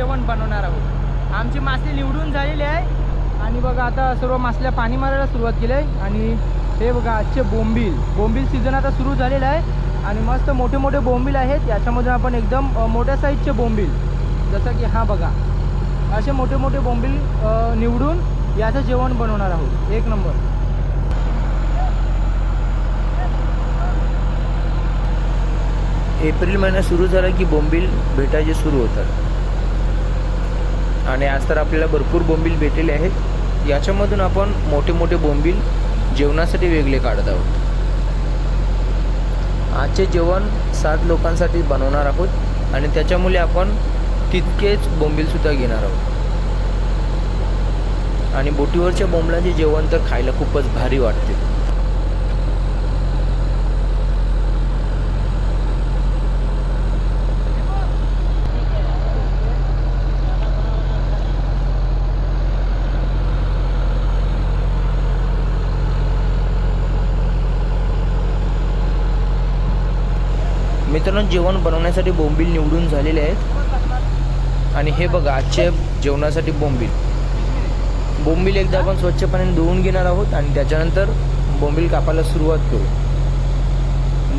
जेवण बनवणार आहोत. आमची मासे निवडून झालेली आहे. आणि बघा आता सर्व मासल्या पाणी मारायला सुरुवात केली आहे. आणि हे बघा आजचे बोंबील. बोंबील सीझन आता सुरू झालेलं आहे. आणि मस्त मोठे मोठे बोंबील आहेत. याच्यामधून आपण एकदम मोठ्या साईजचे बोंबील. जसं की हा बघा. असे मोठे मोठे बोंबील निवडून याचं जेवण बनवणार आहोत. एक नंबर. एप्रिल महिना सुरू झाला की बोंबील भेटायचे सुरू होतात. आणि आज तर आपल्याला भरपूर बोंबील भेटलेले आहेत. याच्यामधून आपण मोठे मोठे बोंबील जेवणासाठी वेगळे काढत आहोत. आजचे जेवण सात लोकांसाठी बनवणार आहोत आणि त्याच्यामुळे आपण तितकेच बोंबीलसुद्धा घेणार आहोत. आणि बोटीवरच्या बोंबलांचे जेवण तर खायला खूपच भारी वाटते. मित्रांनो जेवण बनवण्यासाठी बोंबील निवडून झालेले आहेत. आणि हे बघा आजचे जेवणासाठी बोंबील. बोंबील एकदा आपण स्वच्छ पाण्याने धुवून घेणार आहोत आणि त्याच्यानंतर बोंबील कापायला सुरुवात करू.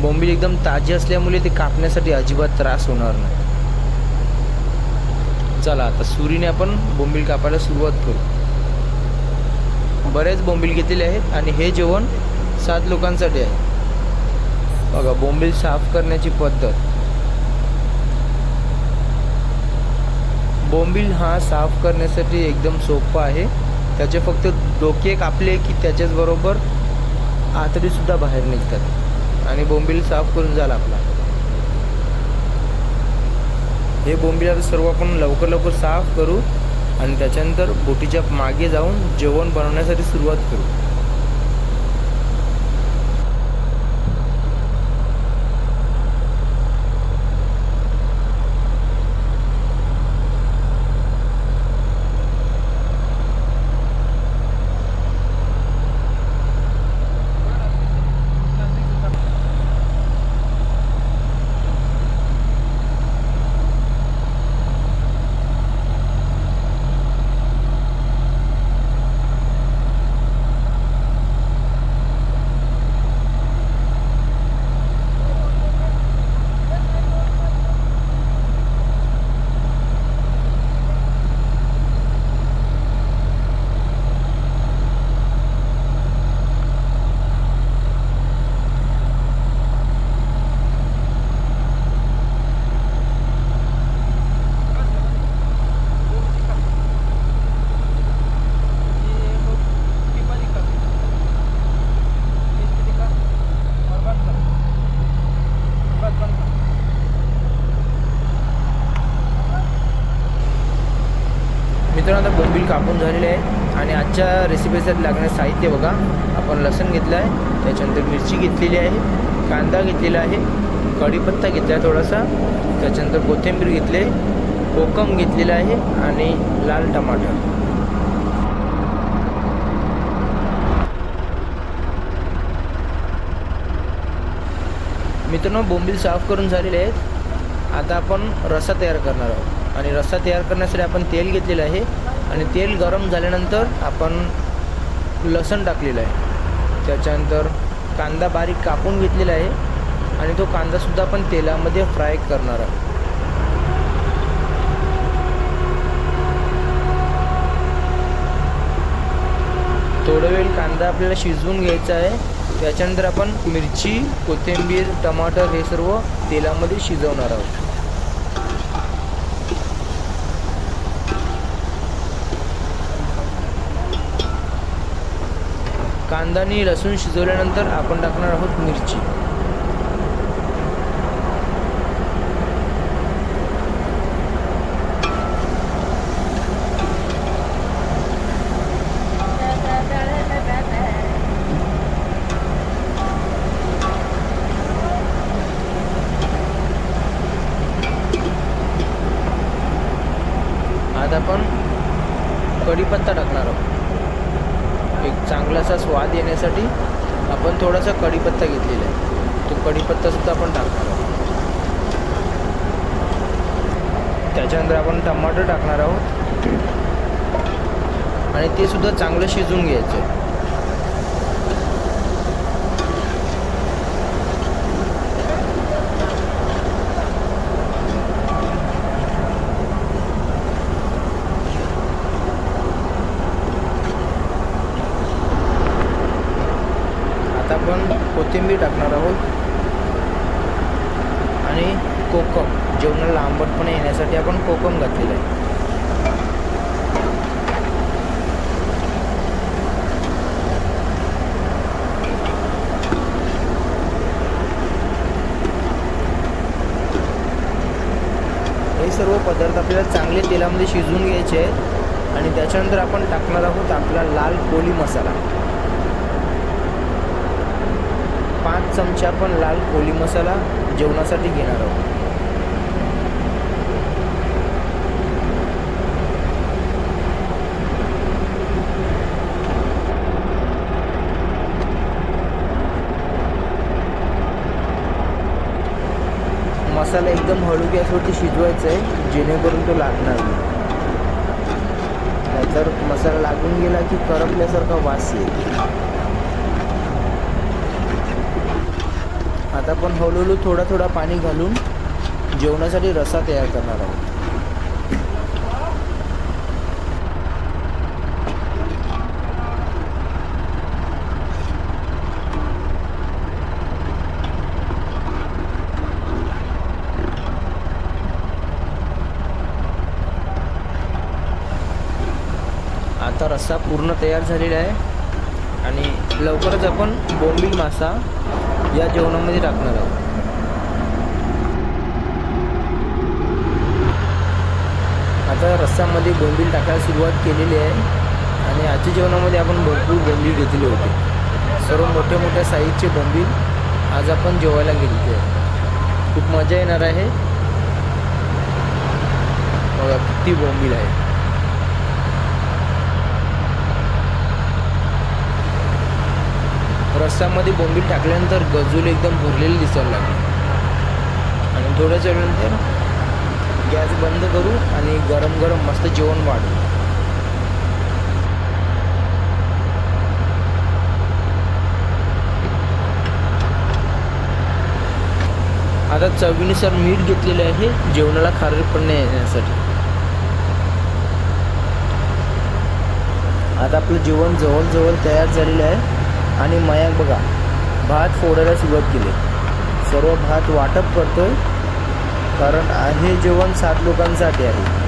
बोंबील एकदम ताजे असल्यामुळे ते कापण्यासाठी अजिबात त्रास होणार नाही. चला आता सुरीने आपण बोंबील कापायला सुरुवात करू. बरेच बोंबील घेतलेले आहेत आणि हे जेवण सात लोकांसाठी आहे. बघा बोंबील साफ करण्याची पद्धत. बोंबील हा साफ करण्यासाठी एकदम सोपं आहे. त्याचे फक्त डोके कापले की त्याच्याच बरोबर आतडीसुद्धा बाहेर निघतात. आणि बोंबील साफ करून झाला आपला. हे बोंबील आता सर्व आपण लवकर लवकर साफ करू आणि त्याच्यानंतर बोटीच्या मागे जाऊन जेवण बनवण्यासाठी सुरुवात करू मित्रांनो आता बोंबील कापून झालेले आहे आणि आजच्या त्याच्यात लागणारं साहित्य बघा. आपण लसूण घेतलं आहे त्याच्यानंतर मिरची घेतलेली आहे कांदा घेतलेला आहे कढीपत्ता घेतला आहे थोडासा त्याच्यानंतर कोथिंबीर घेतले कोकम घेतलेला आहे आणि लाल टमाटर. मित्रांनो बोंबील साफ करून झालेले आहेत. आता आपण रस्सा तयार करणार आहोत. आणि रस्सा तयार करण्यासाठी आपण तेल घेतलेलं आहे. आणि तेल गरम झाल्यानंतर आपण लसण टाकलेलं आहे. त्याच्यानंतर कांदा बारीक कापून घेतलेला आहे आणि तो कांदासुद्धा आपण तेलामध्ये फ्राय करणार आहोत. थोडं वेळ कांदा आपल्याला शिजवून घ्यायचा आहे. त्याच्यानंतर आपण मिरची कोथिंबीर टमाटर हे सर्व तेलामध्ये शिजवणार आहोत. कांदा आणि लसूण शिजवल्यानंतर आपण टाकणार आहोत मिरची. आता आपण कढीपत्ता टाकणार स्वाद येण्यासाठी आपण थोडासा कढीपत्ता घेतलेला आहे. तो कढीपत्ता सुद्धा आपण टाकणार आहोत. त्याच्यानंतर आपण टमाटर टाकणार आहोत. आणि ते सुद्धा चांगलं शिजून घ्यायचं आहे आता आपण कोथिंबीर टाकणार आहोत आणि कोकम. जेवणाला आंबटपणा येण्यासाठी आपण कोकम घातलेलं आहे. हे सर्व पदार्थ आपल्याला चांगले तेलामध्ये शिजवून घ्यायचे आहेत. आणि त्याच्यानंतर आपण टाकणार आहोत आपला लाल कोली मसाला. पाच चमचे आपण लाल कोली मसाला जेवणासाठी घेणार आहोत मसाला एकदम हळू गॅसवरती शिजवायचं आहे जेणेकरून तो लागणार नाही. नाहीतर मसाला लागून गेला की करपल्यासारखा वास येईल. आता आपण हळूहळू थोडा थोडा पाणी घालून जेवणासाठी रसा तयार करणार आहोत. आता रस्सा पूर्ण तयार झालेला आहे. आणि लवकरच आपण बोंबील मासा या जेवणामध्ये टाकणार आहोत. आता रस्सामध्ये बोंबील टाकायला सुरुवात केलेली आहे. आणि आजच्या जेवणामध्ये आपण भरपूर बोंबील घेतले होते. सर्व मोठ्या मोठ्या साईजचे बोंबील आज आपण जेवायला घेतले आहे खूप मजा येणार आहे. बघा किती बोंबील आहे. रस्सामध्ये बोंबील टाकल्यानंतर गजूल एकदम भरलेली दिसायला लागली. आणि थोड्याच वेळानंतर गॅस बंद करू आणि गरम गरम मस्त जेवण वाढू. आता चवीनुसार मीठ घेतलेले आहे जेवणाला खारटपणे येण्यासाठी आता आपलं जेवण जवळजवळ तयार झालेलं आहे. आणि मयाक बघा. भात फोडायला सुरुवात केली. सर्व भात वाटप करतोय कारण आहे जेवण सात लोकांसाठी आहे.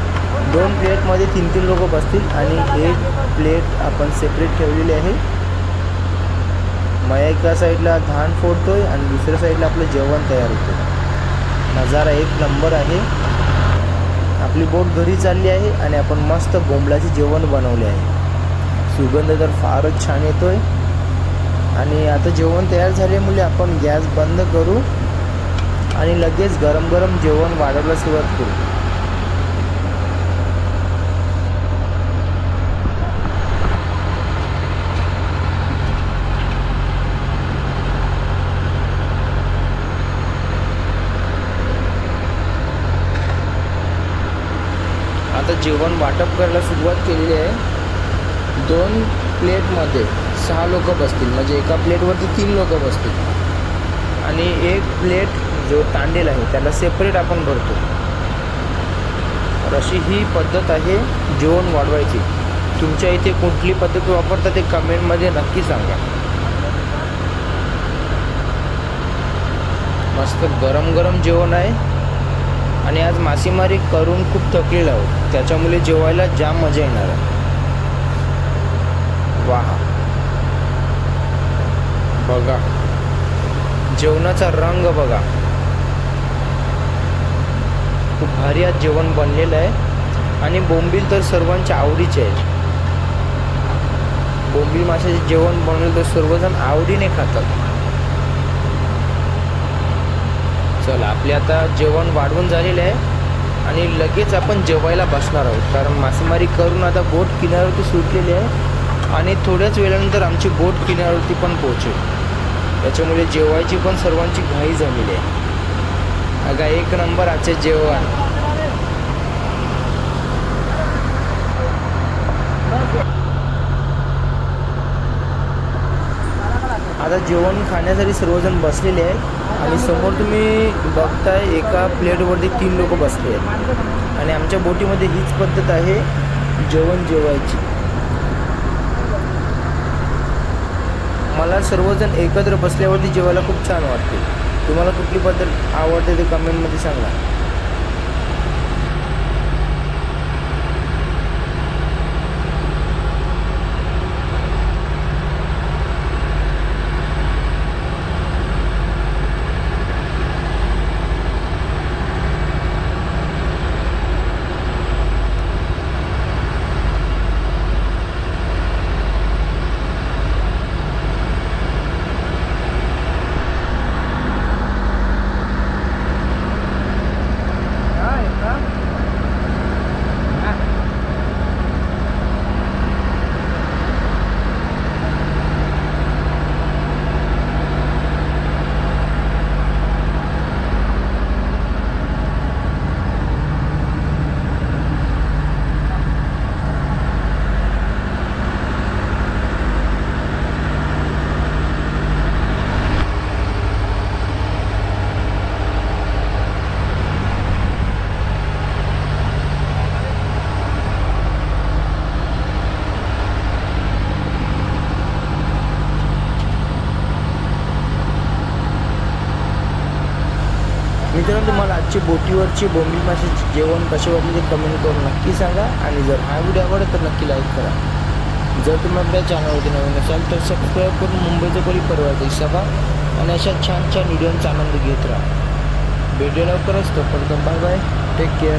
दोन प्लेटमध्ये तीन तीन लोक बसतील आणि एक प्लेट आपण सेपरेट ठेवलेली आहे. मया एका साईडला धान फोडतोय आणि दुसऱ्या साईडला आपलं जेवण तयार होतं नजारा एक नंबर आहे. आपली बोट घरी चालली आहे आणि आपण मस्त बोंबलाचे जेवण बनवले आहे. सुगंध तर फारच छान येतोय. आणि आता जेवण तयार झाल्यामुळे आपण गॅस बंद करू आणि लगेच गरम गरम जेवण वाढायला सुरुवात करू. आता जेवण वाटप करायला सुरुवात केलेली आहे. दोन प्लेटमध्ये सहा लोक बसतील. म्हणजे एका प्लेटवरती तीन लोक बसतील. आणि एक प्लेट जो तांडेल आहे त्याला सेपरेट आपण भरतो. तर अशी ही पद्धत आहे जेवण वाढवायची. तुमच्या इथे कुठली पद्धत वापरता ते कमेंटमध्ये नक्की सांगा. मस्त गरम गरम जेवण आहे. आणि आज मासेमारी करून खूप थकलेलो आहोत. त्याच्यामुळे जेवायला जाम मजा येणार आहे. वाह. बघा. जेवणाचा रंग बघा. खूप भारी आज जेवण बनलेलं आहे. आणि बोंबील तर सर्वांच्या आवडीचे आहे बोंबील माशाचे जेवण बनवलं तर सर्वजण आवडीने खातात. चला आपले आता जेवण वाढवून झालेलं आहे. आणि लगेच आपण जेवायला बसणार आहोत. कारण मासेमारी करून आता बोट किनाऱ्यावरती सुटलेली आहे. आणि थोड्याच वेळानंतर आमची बोट किनाऱ्यावरती पण पोहोचेल. त्याच्यामुळे जेवायची पण सर्वांची घाई झालेली आहे. अगा एक नंबर आजचे जेवण. आता जेवण खाण्यासाठी सर्वजण बसलेले आहेत. आणि समोर तुम्ही बघताय एका प्लेटवरती तीन लोक बसले आहेत. आणि आमच्या बोटीमध्ये हीच पद्धत आहे जेवण जेवायची. मला सर्वजण एकत्र बसल्यावरती जेवायला खूप छान वाटते. तुम्हाला कुठली पद्धत आवडते ते कमेंटमध्ये सांगा. मित्रांनो तुम्हाला आजची बोटीवरची बोंबील माशाची जेवण कसे वाटले ते कमेंट करून नक्की सांगा. आणि जर हा व्हिडिओ आवडला तर नक्की लाईक करा. जर तुम्ही आपल्या चॅनलवरती नवीन असाल तर सबस्क्राईब करून मुंबईचं कोणी परवायचं सभा आणि अशा छान छान व्हिडिओंचा आनंद घेत राहा. व्हिडिओ लवकरच. तोपर्यंत बाय बाय टेक केअर